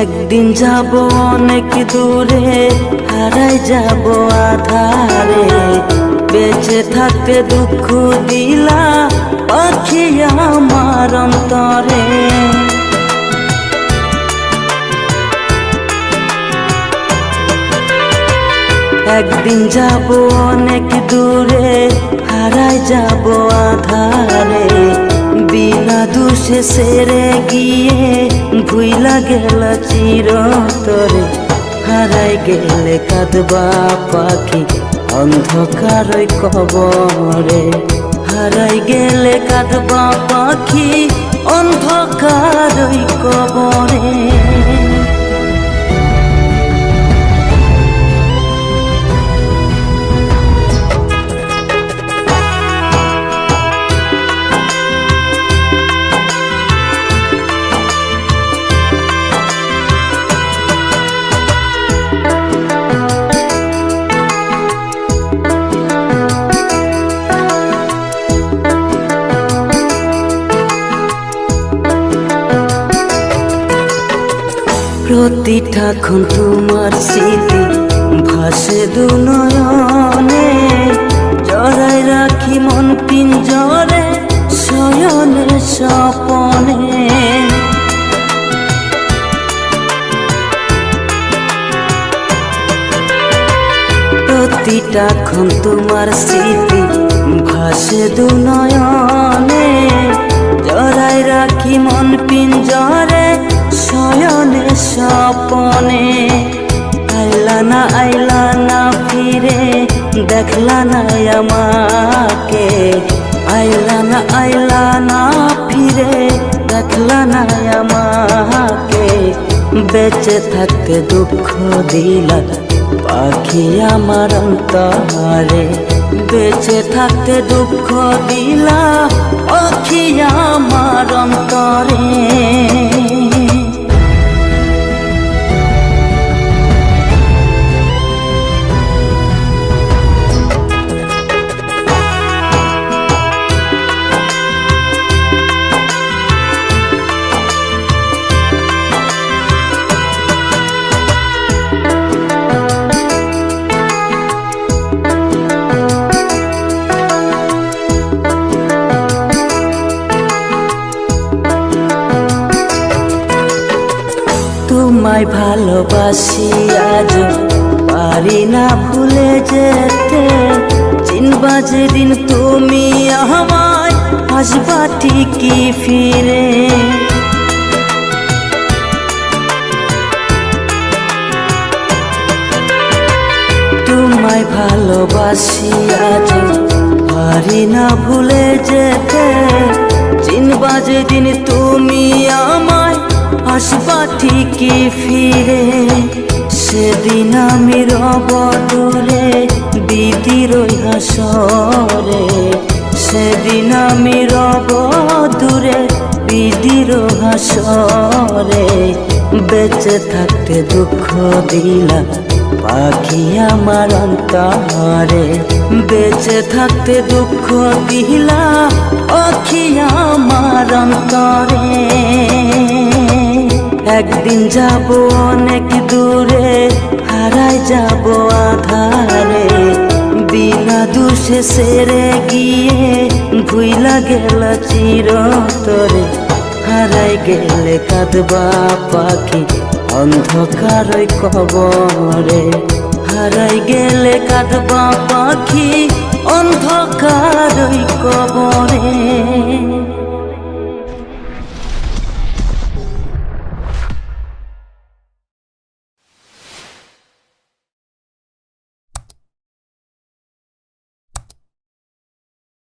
একদিন যাব অনেক দূরে, হারাই যাব আধারে। বেঁচে থাকতে দুঃখ দিলা পাখি আমার অন্তরে। একদিন যাব অনেক দূরে, হারাই যাব আধারে। বিনা দোষে সেরে গিয়ে ভুইলা গেল চিরতরে হারাই গেলে কাঁদবা পাখি অন্ধকার কবরে। হারাই গেলে কাঁদবা পাখি অন্ধকার কবরে। প্রতিটা ক্ষণ তোমার স্মৃতি ভাসে দু নয়নে জড়াই রাখি মন পিঞ্জরে শয়নে স্বপনে। প্রতিটা ক্ষণ তোমার স্মৃতি ভাসে দু নয়নে দেখলা না আমাকে। আইলা না আইলা না ফিরে, দেখলা না আমাকে। বেঁচে থাকতে দুঃখ দিলা পাখি আমার অন্তরে। বেঁচে থাকতে দুঃখ দিলা পাখি আমার অন্তরে। তোমায় ভালোবাসি আজ। পারি না ভুলে যেতে। চিনবা যেদিন তুমি আমায় আসবা ঠিকই ফিরে। তোমায় ভালোবাসি আজ। পারি না ভুলে যেতে। চিনবা যেদিন তুমি আমায় আসবা ফিরে? সেদিন আমি রব দূরে ওই হাসরে সেদিন আমি রব দূরে হাসরে বেঁচে থাকতে দুঃখ দিলা পাখি আমার অন্তরে। বেঁচে থাকতে দুঃখ দিলা পাখি আমার অন্তরে। একদিন যাব অনেক দূরে, হারাই যাব আধারে। বিনা দোষে সেরে গিয়ে ভুইলা গেল চিরতরে। হারাই গেলে কাঁদবা পাখি, অন্ধকার কবরে। হারাই গেলে কাঁদবা পাখি, অন্ধকার কবরে।